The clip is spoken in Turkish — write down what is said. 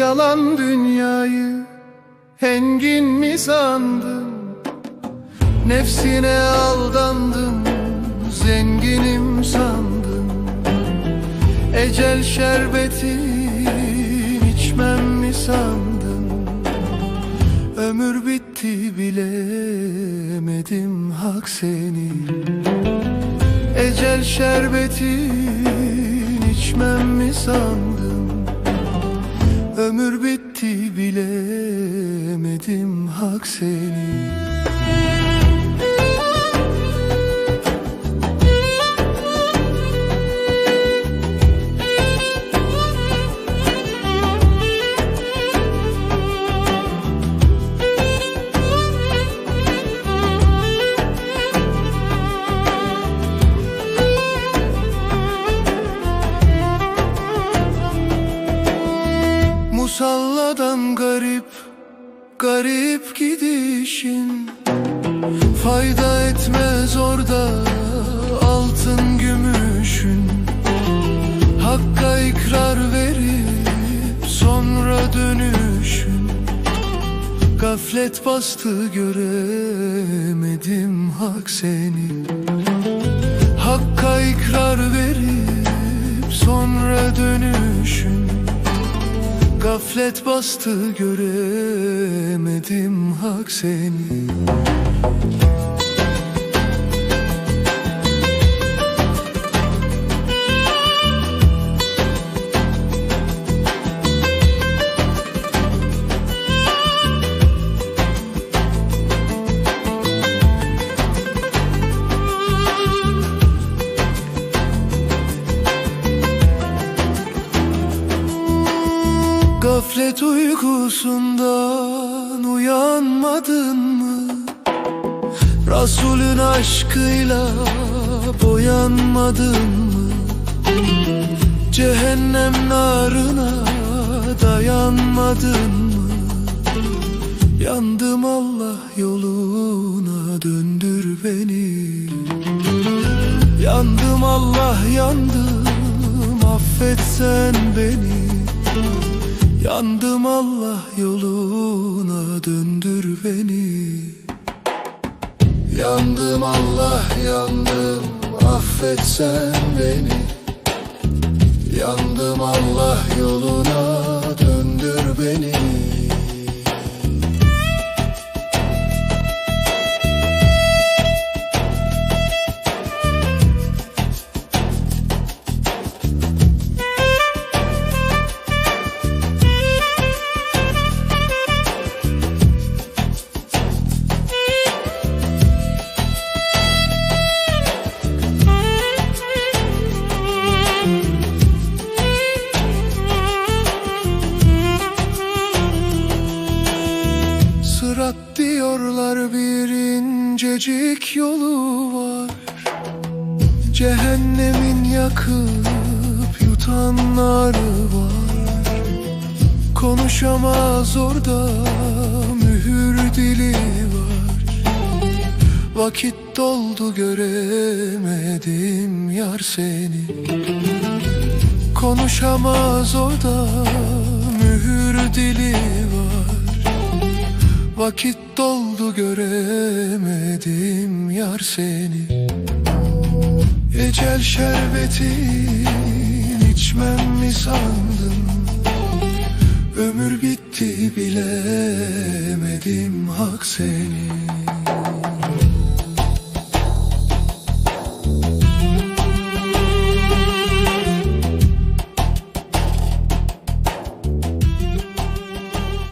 yalan dünyayı Engin mi sandın? Nefsine aldandın Zenginim sandın? Ecel şerbeti içmem mi sandın? Ömür bitti bilemedim hak senin Ecel şerbetin içmem mi sandın Ömür bitti bilemedim hak senin Musalladan garip, garip gidişin. Fayda etmez orada altın gümüşün. Hakka ikrar verip sonra dönüşün. Gaflet bastı göremedim hak seni. Hakka ikrar verip sonra dönüşün Gaflet bastı göremedim hak seni Gaflet uykusundan uyanmadın mı? Resulün aşkıyla boyanmadın mı? Cehennem narına dayanmadın mı? Yandım Allah yoluna döndür beni Yandım Allah yandım affet sen beni Yandım Allah yoluna döndür beni. Yandım Allah yandım affet sen beni. Yandım Allah yoluna döndür beni diyorlar bir incecik yolu var. Cehennemin yakıp yutanları var. Konuşamaz orada mühür dili var. Vakit doldu göremedim yar seni. Konuşamaz orada mühür dili var Vakit doldu göremedim yar seni. Ecel şerbetin içmem mi sandın? Ömür bitti bilemedim hak seni